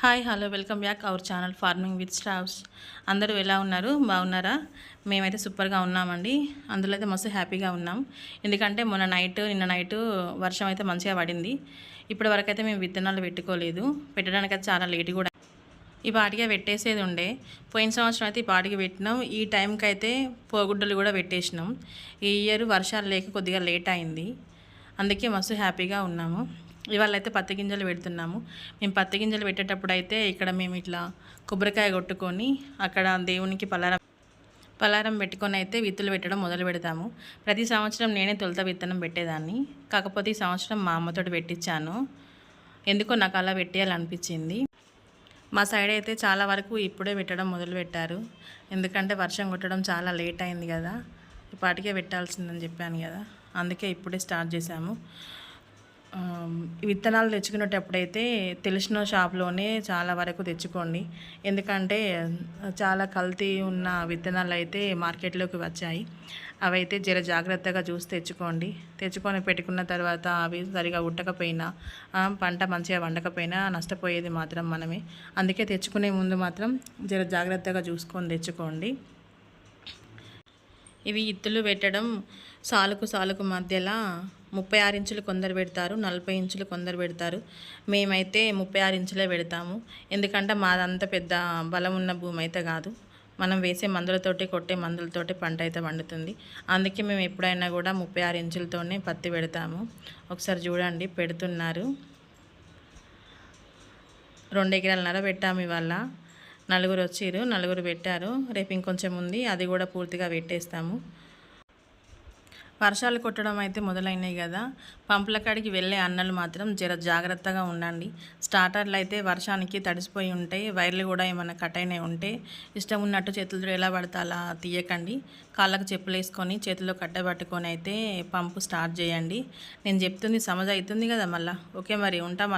Hi hello welcome back our channel farming with staffs అందరూ ఎలా ఉన్నారు? బాగున్నారా? మేమైతే సూపర్గా ఉన్నామండి. అందులో అయితే మస్తు హ్యాపీగా ఉన్నాం. ఎందుకంటే మొన్న నైట్ నిన్న నైట్ వర్షం అయితే మంచిగా పడింది. ఇప్పటి వరకు అయితే మేము విత్తనాలు పెట్టుకోలేదు. పెట్టడానికి అయితే చాలా లేట్ కూడా. ఈ పాటిగా పెట్టేసేది ఉండే. పోయిన సంవత్సరం అయితే ఈ పాటికి పెట్టినాం. ఈ టైంకి అయితే పోగుడ్డలు కూడా పెట్టేసినాం. ఈ ఇయర్ వర్షాలు లేక కొద్దిగా లేట్ అయింది. అందుకే మస్తు హ్యాపీగా ఉన్నాము. ఇవాళ అయితే పత్తి గింజలు పెడుతున్నాము. మేము పత్తి గింజలు పెట్టేటప్పుడు అయితే ఇక్కడ మేము ఇట్లా కొబ్బరికాయ కొట్టుకొని అక్కడ దేవునికి పలారం పలారం పెట్టుకొని అయితే విత్తులు పెట్టడం మొదలు పెడతాము. ప్రతి సంవత్సరం నేనే తొలత విత్తనం పెట్టేదాన్ని. కాకపోతే ఈ సంవత్సరం మా అమ్మతోటి పెట్టించాను. ఎందుకో నాకు అలా పెట్టేయాలనిపించింది. మా సైడ్ అయితే చాలా వరకు ఇప్పుడే పెట్టడం మొదలు పెట్టారు. ఎందుకంటే వర్షం కొట్టడం చాలా లేట్ అయింది కదా. ఇప్పటికే పెట్టాల్సిందని చెప్పాను కదా. అందుకే ఇప్పుడే స్టార్ట్ చేశాము. విత్తనాలు తెచ్చుకునేటప్పుడైతే తెలిసిన షాప్లోనే చాలా వరకు తెచ్చుకోండి. ఎందుకంటే చాలా కల్తీ ఉన్న విత్తనాలు అయితే మార్కెట్లోకి వచ్చాయి. అవైతే జర జాగ్రత్తగా చూసి తెచ్చుకోండి. తెచ్చుకొని పెట్టుకున్న తర్వాత అవి సరిగా ఉట్టకపోయినా పంట మంచిగా వండకపోయినా నష్టపోయేది మాత్రం మనమే. అందుకే తెచ్చుకునే ముందు మాత్రం జర జాగ్రత్తగా చూసుకొని తెచ్చుకోండి. ఇవి ఇత్తులు పెట్టడం సాలుకు సాలుకు మధ్యలో ముప్పై ఆరు ఇంచులు కొందరు పెడతారు నలభై ఇంచులు కొందరు పెడతారు. మేమైతే ముప్పై ఆరు ఇంచులే పెడతాము. ఎందుకంటే మాదంత పెద్ద బలం ఉన్న భూమి అయితే కాదు. మనం వేసే మందులతోటి కొట్టే మందులతోటి పంట అయితే పండుతుంది. అందుకే మేము ఎప్పుడైనా కూడా ముప్పై ఆరు ఇంచులతోనే పత్తి పెడతాము. ఒకసారి చూడండి పెడుతున్నారు. రెండు ఎకరాలన్నర పెట్టాము ఇవాళ. నలుగురు వచ్చిరు నలుగురు పెట్టారు. రేపు ఇంకొంచెం ఉంది అది కూడా పూర్తిగా పెట్టేస్తాము. వర్షాలు కొట్టడం అయితే మొదలైనాయి కదా. పంపుల కాడికి వెళ్ళే అన్నలు మాత్రం జర జాగ్రత్తగా ఉండండి. స్టార్టర్లు అయితే వర్షానికి తడిసిపోయి ఉంటాయి వైర్లు కూడా ఏమైనా కట్ అయినాయి ఉంటే ఇష్టం ఉన్నట్టు చేతులతో ఎలా పడితే అలా తీయకండి. కాళ్ళకు చెప్పులు వేసుకొని చేతిలో కట్టబట్టుకొని అయితే పంపు స్టార్ట్ చేయండి. నేను చెప్తుంది సమజ్ అవుతుంది కదా మళ్ళీ. ఓకే మరి ఉంటాం